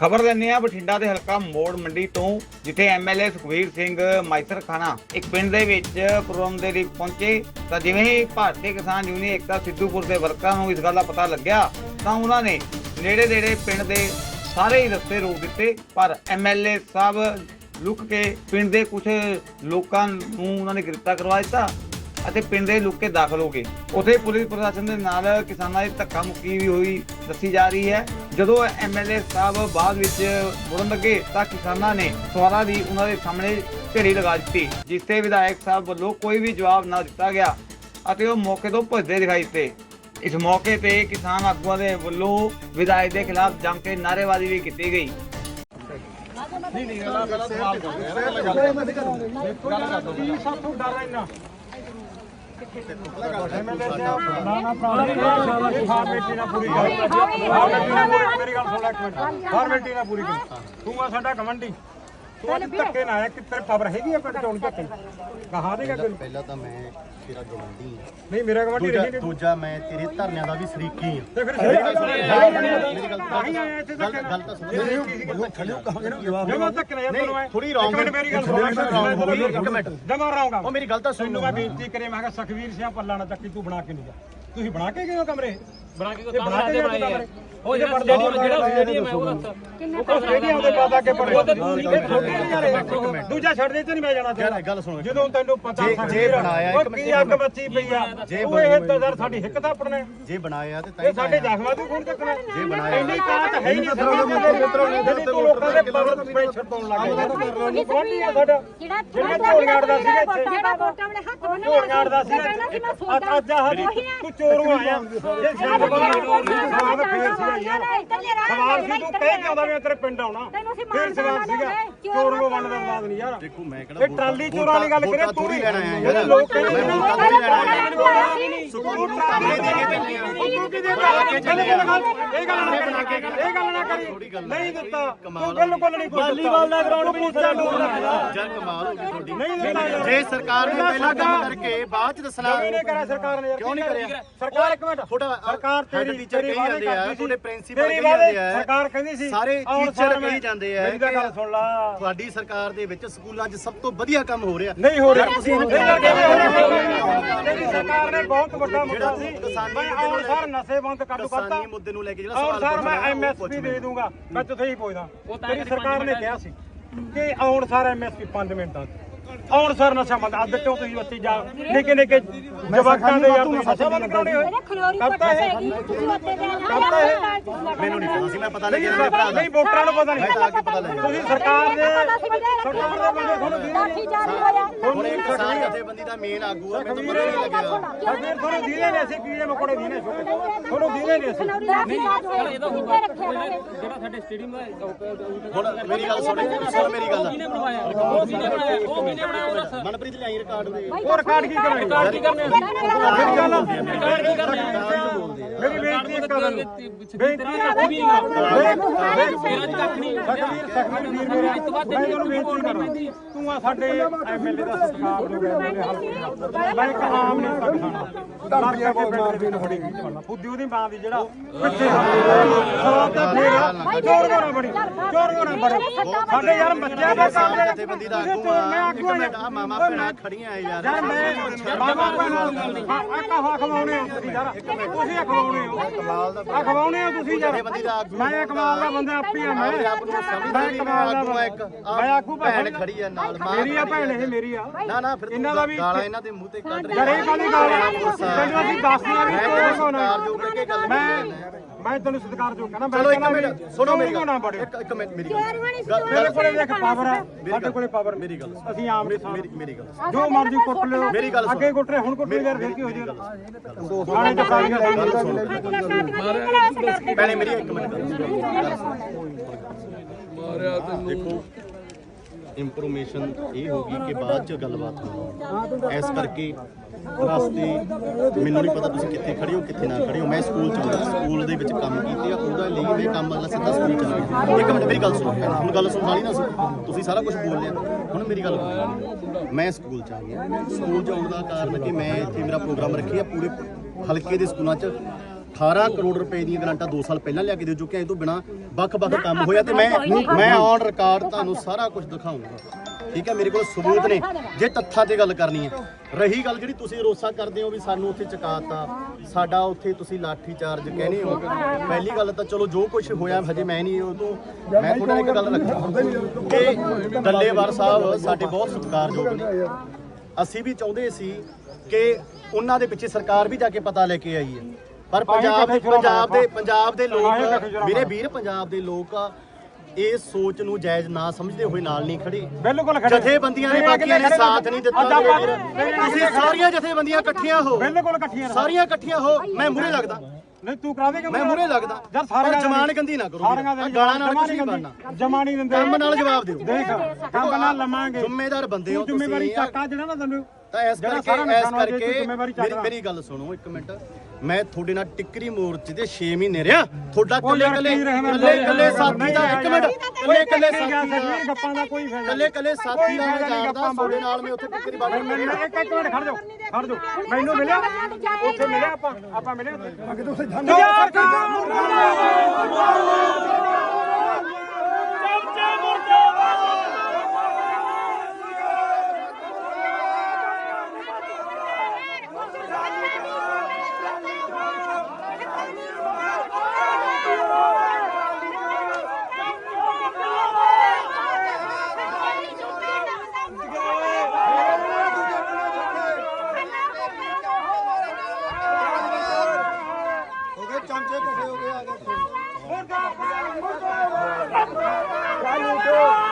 ਖਬਰ ਲੈਂਦੇ ਆ ਬਠਿੰਡਾ ਦੇ ਹਲਕਾ ਮੋੜ ਮੰਡੀ ਤੋਂ, ਜਿੱਥੇ ਐਮਐਲਏ ਸੁਖਵੀਰ ਸਿੰਘ ਮਾਈਸਰ ਖਾਨਾ ਇੱਕ ਪਿੰਡ ਦੇ ਵਿੱਚ ਪ੍ਰੋਗਰਾਮ ਦੇ ਲਈ ਪਹੁੰਚੇ। ਤਾਂ ਜਿਵੇਂ ਹੀ ਭਾਰਤੀ ਕਿਸਾਨ ਯੂਨੀਅਨ ਏਕਤਾ ਸਿੱਧੂਪੁਰ ਦੇ ਵਰਕਰਾਂ ਨੂੰ ਇਸ ਗੱਲ ਦਾ ਪਤਾ ਲੱਗਿਆ, ਤਾਂ ਉਹਨਾਂ ਨੇ ਨੇੜੇ ਨੇੜੇ ਪਿੰਡ ਦੇ ਸਾਰੇ ਹੀ ਰਸਤੇ ਰੋਕ ਦਿੱਤੇ। ਪਰ ਐਮਐਲਏ ਸਾਹਿਬ ਲੁੱਕ ਕੇ ਪਿੰਡ ਦੇ ਕੁਝ ਲੋਕਾਂ ਨੂੰ ਉਹਨਾਂ ਨੇ ਗ੍ਰਿਫਤਾਰ ਕਰਵਾ ਦਿੱਤਾ। ਅਤੇ ਪਿੰਡ ਦੇ ਲੁੱਕ ਕੇ ਦਾਖਲ ਹੋ ਗਏ। ਉਥੇ ਪੁਲਿਸ ਪ੍ਰਸ਼ਾਸਨ ਦੇ ਨਾਲ ਕਿਸਾਨਾਂ ਦੀ ਧੱਕਾ ਮੁੱਕੀ ਵੀ ਹੋਈ ਦੱਸੀ ਜਾ ਰਹੀ ਹੈ। ਜਦੋਂ ਐਮਐਲਏ ਸਾਹਿਬ ਬਾਅਦ ਵਿੱਚ ਮੁੜਨ ਲੱਗੇ ਤਾਂ ਕਿਸਾਨਾਂ ਨੇ ਸਵਾਰਾਂ ਦੀ ਉਹਨਾਂ ਦੇ ਸਾਹਮਣੇ ਢੇਰੀ ਲਗਾ ਦਿੱਤੀ ਜਿਸ ਤੇ ਵਿਧਾਇਕ ਸਾਹਿਬ ਵੱਲੋਂ ਕੋਈ ਵੀ ਜਵਾਬ ਨਾ ਦਿੱਤਾ ਗਿਆ ਅਤੇ ਉਹ ਮੌਕੇ ਤੋਂ ਭੱਜਦੇ ਦਿਖਾਈ ਦਿੱਤੇ। ਇਸ ਮੌਕੇ ਤੇ ਕਿਸਾਨ ਆਗੂਆਂ ਦੇ ਵੱਲੋਂ ਵਿਧਾਇਕ ਦੇ ਖਿਲਾਫ ਜੰਮ ਕੇ ਨਾਅਰੇਬਾਜ਼ੀ ਵੀ ਕੀਤੀ ਗਈ। ਫਾਰਮੈਲਿਟੀ ਨਾਲ ਪੂਰੀ ਕਰ ਤੂੰ ਆ ਸਾਡਾ ਕਮੰਡੀ। ਤੂੰ ਅੱਜ ਧੱਕੇ ਨਾ ਆਇਆ ਕਿ ਤੇਰੇ ਪਾਵਰ ਹੈਗੀ ਆ ਪਿੰਡ ਚੋਂ ਧੱਕੇ ਕਹਾ ਦੇਗਾ ਕੋਈ? ਪਹਿਲਾਂ ਤਾਂ ਮੈਂ ਤੇਰਾ ਗਵੰਡੀ ਹਾਂ। ਨਹੀਂ ਮੇਰਾ ਕਮੰਡੀ ਦੂਜਾ ਰਹੀ ਨਹੀਂ ਦੂਜਾ ਮੈਂ ਤੇਰੇ ਧਰਨਿਆਂ ਦਾ ਵੀ ਸ਼ਰੀਕੀ ਹਾਂ। ਤੇ ਫਿਰ ਮੇਰੀ ਗੱਲ ਸਹੀ ਤਾਂ ਨਹੀਂ ਆਇਆ? ਇੱਥੇ ਗੱਲ ਧੱਕੇ ਗੱਲ ਤਾਂ ਸੁਣ। ਜੇ ਮੈਂ ਧੱਕੇ ਨਾ ਯਾਰ ਤੈਨੂੰ ਮੈਂ ਥੋੜੀ ਇੱਕ ਰੌਂਗ ਮਿੰਟ ਮੇਰੀ ਗੱਲ ਸੁਣ। ਇੱਕ ਮਿੰਟ। ਜਮਾ ਰਹਾਂਗਾ ਉਹ ਮੇਰੀ ਗੱਲ ਤਾਂ ਸੁਣ। ਤੈਨੂੰ ਮੈਂ ਬੇਨਤੀ ਕਰੇ ਮੈਂ ਕਿਹਾ ਸਖਵੀਰ ਸਿੰਘ ਪੱਲਾ ਨਾ ਚੱਕੀ ਤੂੰ ਬਣਾ ਕੇ ਨਹੀਂ ਜਾ। ਤੁਸੀਂ ਬਣਾ ਕੇ ਗਏ ਹੋ ਕਮਰੇ? ਬਣਾ ਕੇ ਬਣਾ ਕੇ ਗਏ ਕਮਰੇ? ਉਹ ਜੇ ਸਟੇਡੀਅਮ ਜਿਹੜਾ ਸਟੇਡੀਅਮ ਹੈ ਉਹ ਦੱਸ। ਉਹ ਸਟੇਡੀਅਮ ਦੇ ਬਾਅਦ ਕੇ ਪੜੇ ਦੂਜਾ ਛੱਡ ਦੇ ਤੇ ਨਹੀਂ ਮੈਂ ਜਾਣਾ ਯਾਰ ਗੱਲ ਸੁਣੋ ਜਦੋਂ ਤੈਨੂੰ ਪਤਾ ਜੇ- ਜੇ ਸਖਵੀਰ, ਬਣਾਇਆ ਉਹ ਇੱਕ ਕੀ ਮਿੰਟ, ਅੱਗ ਮੱਚੀ ਪਈ ਆ। ਜੇ ਉਹ ਇਹ ਤਜ਼ਰ ਸਾਡੀ ਹਿੱਕ ਤਾਂ ਆਪਣੇ। ਜੇ ਬਣਾਇਆ ਤੇ ਇਹ ਸਾਡੇ ਜ਼ਖਮਾਂ ਤੋਂ ਕੌਣ ਚੱਕਣਾ। ਜੇ ਬਣਾਇਆ ਇੰਨੀ ਤਾਕਤ ਹੈ ਹੀ ਨਹੀਂ। ਜਿਹੜੀ ਤੂੰ ਲੋਕਾਂ ਦੇ ਪਾਵਰ ਪ੍ਰੈਸ਼ਰ ਪਾਉਣ ਲੱਗ ਗਿਆ ਕੌਣ ਆ ਸਾਡਾ। ਜਿਹੜਾ ਜਿਹੜਾ ਝੋਲੀਆਂ ਅੜਦਾ ਸੀਗਾ ਇੱਥੇ। ਜਿਹੜਾ ਵੋਟਾਂ ਵੇਲੇ ਹੱਥ ਬੰਨ੍ਹ ਝੋਲੀਆਂ ਅੜਦਾ ਸੀ ਸੀ ਅੱਜ ਅੱਜ ਆਹ ਤੂੰ ਚੋਰੂ ਆਇਆ ਜੇ ਸ਼ਾਮ ਬਾਅਦ ਸਵਾਦ ਫੇਰ ਯਾਰ ਸਵਾਲ ਸੀ ਤੂੰ ਕਹਿ ਕੇ ਆਉਂਦਾ ਵੀ ਮੈਂ ਤੇਰੇ ਪਿੰਡ ਆਉਣਾ? ਫੇਰ ਸਵਾਲ ਸੀਗਾ। ਚੋਰ ਨੂੰ ਵੰਡ ਦਾ ਬਾਦ ਨਹੀਂ ਯਾਰ। ਦੇਖੋ ਮੈਂ ਕਿਹੜਾ ਇਹ ਟਰਾਲੀ ਚੋਰਾਂ ਵਾਲੀ ਗੱਲ ਕਰੇ ਤੂੰ ਜਿਹੜੇ ਯਾਰ ਲੋਕ ਕਹਿੰਦੇ ਤੂੰ ਕੀ ਦੇਦਾ ਇਹ ਗੱਲ ਨਾ ਕਰੀ ਇਹ ਗੱਲ ਨਾ ਕਰੀ ਨਹੀਂ ਦਿੱਤਾ ਤੂੰ ਬਿਲਕੁਲ ਨਹੀਂ ਕੋਈ ਵਾਲੀਬਾਲ ਦਾ ਗਰਾਊਂਡ ਪੁੱਛਦਾ ਲੋਕ ਯਾਰ ਕਮਾਲ ਹੋ ਗਈ ਤੁਹਾਡੀ ਨਹੀਂ ਦਿੱਤਾ ਯਾਰ ਜੇ ਸਰਕਾਰ ਨੇ ਪਹਿਲਾਂ ਕੰਮ ਕਰਕੇ ਬਾਅਦ ਚ ਦੱਸਣਾ ਕਿਉਂ ਨਹੀਂ ਕਰਿਆ ਸਰਕਾਰ ਨੇ ਯਾਰ ਕਿਉਂ ਨਹੀਂ ਕਰਿਆ? ਸਰਕਾਰ ਇੱਕ ਮਿੰਟ। ਤੁਹਾਡਾ ਸਰਕਾਰ ਤੇਰੀ ਟੀਚਰ ਕਹੀ ਵਾਅਦੇ ਜਾਂਦੇ ਆ ਕਰਦੀ ਸੀ। ਤੁਹਾਡੇ ਪ੍ਰਿੰਸੀਪਲ ਤੇਰੀ ਕਹੀ ਵਾਅਦੇ ਜਾਂਦੇ ਆ। ਸਰਕਾਰ ਕਹਿੰਦੀ ਸੀ ਸਾਰੇ ਆਉਣ ਟੀਚਰ ਸਾਰ ਮੈਂ- ਕਹੀ ਜਾਂਦੇ ਆ ਮੇਰੀ ਤਾਂ ਗੱਲ ਸੁਣ ਲਾ। ਤੁਹਾਡੀ ਸਰਕਾਰ ਦੇ ਵਿੱਚ ਸਕੂਲਾਂ 'ਚ ਸਭ ਤੋਂ ਵਧੀਆ ਕੰਮ ਹੋ ਰਿਹਾ। ਨਹੀਂ ਹੋ ਰਿਹਾ। ਤੁਸੀਂ ਸਰਕਾਰ ਨੇ ਬਹੁਤ ਵੱਡਾ ਮੁੱਦਾ ਸੀ ਕਿਸਾਨੀ ਮੈਂ ਆਉਣ ਸਾਰ ਨਸ਼ੇ ਬੰਦ ਕਰ ਦਿੱਤਾ। ਕਿਸਾਨੀ ਮੁੱਦੇ ਨੂੰ ਲੈ ਕੇ ਜਿਹੜਾ ਸਵਾਲ ਸਰ ਮੈਂ ਐਮਐਸਪੀ ਦੇ ਦੂੰਗਾ ਮੈਂ ਤੁਥੇ ਹੀ ਪੁੱਛਦਾ। ਤੇਰੀ ਸਰਕਾਰ ਨੇ ਕਿਹਾ ਸੀ ਕਿ ਆਉਣ ਸਾਰ ਐਮਐਸਪੀ 5 ਮਿੰਟਾਂ 'ਚ। ਆਉਣ ਸਾਰ ਨਸ਼ਾ ਬੰਦ ਅੱਜ ਕਿਉਂ ਤੁਸੀਂ ਬੱਚੇ ਜਾ ਨਿੱਕੇ ਨਿੱਕੇ ਜਵਾਕਾਂ ਦੇ ਯਾਰ ਤੁਸੀਂ ਨਸ਼ਾ ਬੰਦ ਕਰਾਉਣੇ ਹੋਏ। ਕਰਤਾ ਹੈ ਪੈਗੀ ਤੁਸੀਂ ਉੱਤੇ ਦੇ ਕਰਤਾ ਹੈ। ਮੈਨੂੰ ਨਹੀਂ ਪਤਾ ਸੀ ਮੈਂ ਪਤਾ ਨਹੀਂ ਦਾ ਨਹੀਂ ਵੋਟਰਾਂ ਨੂੰ ਪਤਾ ਨਹੀਂ। ਤੁਸੀਂ ਸਰਕਾਰ ਦੇ ਸਰਕਾਰ ਦੇ ਬੰਦੇ ਤੁਹਾਨੂੰ ਦੀ ਲਾਠੀ ਚਾਰ ਹੋਇਆ ਹੁਣ ਇੱਕ ਕਿਸਾਨ ਜਥੇਬੰਦੀ ਦਾ ਮੇਨ ਆਗੂ ਆ ਮੈਨੂੰ ਪਤਾ ਨਹੀਂ ਲੱਗਿਆ। ਫਿਰ ਤੁਹਾਨੂੰ ਦੀਨੇ ਨੇ ਅਸੀਂ ਕੀੜੇ ਮਕੋੜੇ ਦੀਨੇ ਛੋਟੇ ਤੁਹਾਨੂੰ ਦੀਨੇ ਨੇ ਅਸੀਂ। ਹੋਇਆ ਇਹਦਾ ਹੋਇਆ ਜਿਹੜਾ ਸਾਡੇ ਸਟੇਡੀਅਮ ਦਾ ਹੁਣ ਮੇਰੀ ਗੱਲ ਸੁਣ ਸੁਣ ਮੇਰੀ ਗੱਲ। ਕਿਹਨੇ ਬਣਵਾਇਆ? ਉਹ ਕਿਹਨੇ ਬਣਾਇਆ ਉਹ ਕਿਹਨੇ ਬਣਾਇਆ ਦੱਸ ਮਨਪ੍ਰੀਤ ਲਿਆਈ ਰਿਕਾਰਡ ਦੇ ਹੋਰ ਰਿਕਾਰਡ ਕੀ ਕਰਾਂਗੇ ਰਿਕਾਰਡ ਕੀ ਕਰਨੇ ਮੇਰੀ ਗੱਲ ਰਿਕਾਰਡ ਕੀ ਕਰਨੇ ਮੇਰੀ ਬੇਨਤੀ ਇੱਕ ਕਰਨ ਬੇਨਤੀ ਕੱਖ ਵੀ ਨਹੀਂ ਮੇਰਾ ਜੀ ਕੱਖ ਨਹੀਂ ਸਖਵੀਰ ਸਖਵੀਰ ਵੀਰ ਮੇਰਾ ਇਸ ਤੋਂ ਬਾਅਦ ਮੈਂ ਤੁਹਾਨੂੰ ਬੇਨਤੀ ਕਰਾਂ ਤੂੰ ਆ ਸਾਡੇ ਐਮਐਲਏ ਦਾ ਸਤਿਕਾਰ ਹਲਕੇ ਮੈਂ ਇੱਕ ਆਮ ਨਹੀਂ ਸਕਦਾ ਮਾਰ ਕੇ ਪਿੰਡ ਦੇ ਵਿੱਚ ਫੜੀ ਫੁੱਦੀ ਉਹਦੀ ਮਾਂ ਦੀ ਜਿਹੜਾ ਪਿੱਛੇ ਸਵਾਲ ਤਾਂ ਫੇਰ ਚੋਰ ਗੋਣਾ ਬਣੀ ਚੋਰ ਗੋਣਾ ਬਣੀ ਸਾਡੇ ਯਾਰ ਬੱਚਿਆਂ ਦੇ ਕੰਮ ਜਥੇਬੰਦੀ ਦਾ ਆਗੂ ਚੋਰ ਮੈਂ ਆ ਆਗੂ ਇੱਕ ਆ ਮਿੰਟ ਆ ਮਾਮਾ ਭੈਣਾਂ ਖੜੀਆਂ ਆ ਯਾਰ। ਯਾਰ ਮੈਂ ਬਾਬਾ ਭੈਣਾਂ ਆ ਕਹਾ ਖਵਾਉਣੇ ਹੋ ਤੁਸੀਂ ਯਾਰ? ਤੁਸੀਂ ਖਵਾਉਣੇ ਹੋ। ਕਮਾਲ ਦਾ ਆ ਖਵਾਉਣੇ ਹੋ ਤੁਸੀਂ ਯਾਰ। ਜਥੇਬੰਦੀ ਦਾ ਆਗੂ। ਮੈਂ ਕਮਾਲ ਦਾ ਬੰਦਾ ਆਪੀ ਆ ਮੈਂ। ਆਪਣੇ ਆਪ ਨੂੰ ਸਮਝਦਾ ਮੈਂ ਨਹੀਂ ਕਮਾਲ ਦਾ ਆਗੂ ਆ ਇੱਕ ਮੈਂ ਆਗੂ ਭੈਣ ਖੜੀ ਆ। ਨਾਲ ਮਾਂ ਮੇਰੀ ਆ ਭੈਣ ਇਹ ਮੇਰੀ ਆ। ਨਾ ਨਾ ਫਿਰ ਇਹਨਾਂ ਦਾ ਵੀ ਗਾਲਾਂ ਇਹਨਾਂ ਦੇ ਮੂੰਹ ਤੇ ਕੱਢ ਰਹੀ ਜਰੇ ਕਾਲੀ ਗੱਲ ਤੈਨੂੰ ਅਸੀਂ ਦੱਸਦੀਆਂ ਵੀ ਤੈਨੂੰ ਜੋ ਕਰਕੇ ਗੱਲ ਮੈਂ ਮੈਂ ਤੈਨੂੰ ਸਤਿਕਾਰ ਜੋ ਕਹਿੰਦਾ ਮੈਂ ਚਲੋ ਇੱਕ ਮਿੰਟ ਸੁਣੋ ਮੇਰੀ ਗੱਲ। ਇੱਕ ਇੱਕ ਮਿੰਟ ਮੇਰੀ ਗੱਲ। ਮੇਰੇ ਕੋਲੇ ਦੇਖ ਪਾਵਰ ਹੈ ਮੇਰੀ ਸਾਡੇ ਗੱਲ- ਕੋਲੇ ਪਾਵਰ ਮੇਰੀ ਗੱਲ। ਅਸੀਂ ਆਮ ਮੇਰੀ ਇਨਸਾਨ। ਮੇਰੀ- ਮੇਰੀ ਗੱਲ ਜੋ ਮਰਜ਼ੀ ਕੁੱਟ ਲਿਓ। ਮੇਰੀ ਗੱਲ ਸੁਣ। ਅੱਗੇ ਕੁੱਟ ਰਹੇ ਹੁਣ ਕੁੱਟ ਲਿਓ ਯਾਰ ਫਿਰ ਕੀ ਹੋ ਜਾਏਗਾ? ਥਾਣੇ ਚ ਸਾਰੀਆਂ ਗੱਲ ਸੁਣ। ਪਹਿਲੇ ਮੇਰੀ ਇੱਕ ਮਿੰਟ। ਗੱਲ ਸੁਣ ਦੇਖੋ ਇੰਫੋਰਮੇਸ਼ਨ ਇਹ ਹੋਗੀ ਕਿ ਬਾਅਦ ਚ ਗੱਲਬਾਤ ਹੋਣੀ ਇਸ ਕਰਕੇ ਰਸਤੇ ਮੈਨੂੰ ਨਹੀਂ ਪਤਾ ਤੁਸੀਂ ਕਿੱਥੇ ਖੜੇ ਹੋ, ਕਿੱਥੇ ਨਾ ਖੜੇ ਹੋ। ਮੈਂ ਸਕੂਲ ਚ ਹਾਂ ਸਕੂਲ ਦੇ ਵਿੱਚ ਕੰਮ ਕੀਤੇ ਆ। ਉਹਦਾ ਲਈ ਮੈਂ ਕੰਮ ਵਾਲਾ ਸਿੱਧਾ ਸਕੂਲ ਚ ਗਿਆ। ਇੱਕ ਮਿੰਟ, ਮੇਰੀ ਗੱਲ ਸੁਣੋ। ਪਹਿਲਾਂ ਹੁਣ ਗੱਲ ਸੁਣ ਵਾਲੀ ਨਾ ਸੀ ਤੁਸੀਂ ਸਾਰਾ ਕੁਝ ਬੋਲ ਲਿਆ। ਹੁਣ ਮੇਰੀ ਗੱਲ ਸੁਣੋ ਮੈਂ ਸਕੂਲ ਚ ਆ ਗਿਆ। ਸਕੂਲ ਚ ਆਉਣ ਦਾ ਕਾਰਨ ਕਿ ਮੈਂ ਇੱਥੇ ਮੇਰਾ ਪ੍ਰੋਗਰਾਮ ਰੱਖਿਆ ਪੂਰੇ ਹਲਕੇ ਦੇ ਸਕੂਲਾਂ ਚ। 18 ਕਰੋੜ ਰੁਪਏ ਦੀਆਂ ਗ੍ਰਾਂਟਾਂ 2 ਸਾਲ ਪਹਿਲਾਂ ਲਿਆ ਕੇ ਦੇ ਚੁੱਕਿਆ ਇਹ ਤੋਂ ਬਿਨਾ ਵੱਖ-ਵੱਖ ਕੰਮ ਹੋਇਆ ਤੇ ਮੈਂ ਮੈਂ ਔਨ ਰਿਕਾਰਡ ਤੁਹਾਨੂੰ ਸਾਰਾ ਕੁਝ ਦਿਖਾਉਂਗਾ ਠੀਕ ਹੈ ਮੇਰੇ ਕੋਲ ਸਬੂਤ ਨੇ। ਜੇ ਤੱਥਾਂ ਤੇ ਗੱਲ ਕਰਨੀ ਹੈ। ਰਹੀ ਗੱਲ ਜਿਹੜੀ ਤੁਸੀਂ ਰੋਸਾ ਕਰਦੇ ਹੋ ਵੀ ਸਾਨੂੰ ਉੱਥੇ ਚਕਾਤਾ ਸਾਡਾ ਉੱਥੇ ਤੁਸੀਂ ਲਾਠੀ ਚਾਰਜ ਕਹਿੰਦੇ ਹੋ। ਪਹਿਲੀ ਗੱਲ ਤਾਂ ਚਲੋ ਜੋ ਕੁਝ ਹੋਇਆ ਹਜੇ ਮੈਂ ਨਹੀਂ ਉਹ ਤੋਂ ਮੈਂ ਤੁਹਾਡੇ ਨਾਲ ਇੱਕ ਗੱਲ ਰੱਖਾਂ ਕਿ ਡੱਲੇਵਾਰ ਸਾਹਿਬ ਸਾਡੇ ਬਹੁਤ ਸਤਿਕਾਰਯੋਗ ਨੇ। ਅਸੀਂ ਵੀ ਚਾਹੁੰਦੇ ਸੀ ਕਿ ਉਹਨਾਂ ਦੇ ਪਿੱਛੇ ਸਰਕਾਰ ਵੀ ਜਾ ਕੇ ਪਤਾ ਲੈ ਕੇ ਆਈ ਹੈ। ਪਰ ਪੰਜਾਬ ਦੇ ਪੰਜਾਬ ਦੇ ਪੰਜਾਬ ਦੇ ਲੋਕ ਮੇਰੇ ਵੀਰ ਪੰਜਾਬ ਦੇ ਲੋਕ ਇਸ ਸੋਚ ਨੂੰ ਜਾਇਜ਼ ਨਾ ਸਮਝਦੇ ਹੋਏ ਨਾਲ ਨਹੀਂ ਖੜੇ। ਬਿਲਕੁਲ ਖੜੇ। ਜਥੇਬੰਦੀਆਂ ਨੇ ਬਾਕੀਆਂ ਨੇ ਸਾਥ ਨਹੀਂ ਦਿੱਤਾ ਤੁਸੀਂ ਸਾਰੀਆਂ ਜਥੇਬੰਦੀਆਂ ਇਕੱਠੀਆਂ ਹੋ। ਬਿਲਕੁਲ ਇਕੱਠੀਆਂ। ਸਾਰੀਆਂ ਇਕੱਠੀਆਂ ਹੋ। ਮੈਂ ਮੂਰੇ ਲੱਗਦਾ। ਨਹੀਂ ਤੂੰ ਕਰਾ ਦੇਗਾ ਮੈਂ ਮੂਰੇ ਲੱਗਦਾ। ਯਾਰ ਸਾਰੀਆਂ ਜ਼ਮਾਨ ਗੰਦੀ ਨਾ ਕਰੋ। ਗਾਲਾਂ ਨਾਲ ਕੁਝ ਨਹੀਂ ਬਣਨਾ। ਜਮਾ ਨਹੀਂ ਦਿੰਦੇ। ਕੰਮ ਨਾਲ ਜਵਾਬ ਦਿਓ। ਦੇਖ ਕੰਮ ਨਾਲ ਲਵਾਂਗੇ ਜ਼ਿੰਮੇਦਾਰ ਬੰਦੇ ਹੋ ਤੂੰ ਜ਼ਿੰਮੇਵਾਰੀ ਤੁਸੀਂ। ਚੱਕਾ ਜਿਹੜਾ ਨਾ ਤੈਨੂੰ ਤਾਂ ਇਸ ਕਰਕੇ ਇਸ ਕਰਕੇ। ਮੇਰੀ ਗੱਲ ਸੁਣੋ ਇੱਕ ਮਿੰਟ। ਮੈਂ ਤੁਹਾਡੇ ਨਾਲ ਟਿੱਕਰੀ ਮੋਰਚੇ ਦੇ 6 ਮਹੀਨੇ ਰਿਹਾ। ਤੁਹਾਡਾ ਕੱਲੇ ਕੱਲੇ ਕੱਲੇ ਕੱਲੇ ਸਾਥੀ ਦਾ ਇੱਕ ਮਿੰਟ। ਕੱਲੇ ਕੱਲੇ ਸਾਥੀ ਦਾ ਗੱਪਾਂ ਦਾ ਕੋਈ ਫਾਇਦਾ ਕੱਲੇ ਕੱਲੇ ਸਾਥੀ ਦਾ ਮੈਂ ਜਾਣਦਾ ਤੁਹਾਡੇ ਨਾਲ ਮੈਂ ਉੱਥੇ ਟਿੱਕਰੀ ਬਾੜ ਮੈਨੂੰ ਇੱਕ ਇੱਕ ਮਿੰਟ ਖੜ ਜਾਓ ਖੜ ਜਾਓ। ਮੈਨੂੰ ਮਿਲਿਆ? ਉੱਥੇ ਮਿਲਿਆ ਆਪਾਂ? ਆਪਾਂ ਮਿਲੇ ਉੱਥੇ? ਅੱਗੇ ਤੋਂ ਸਰਕਾਰ Go!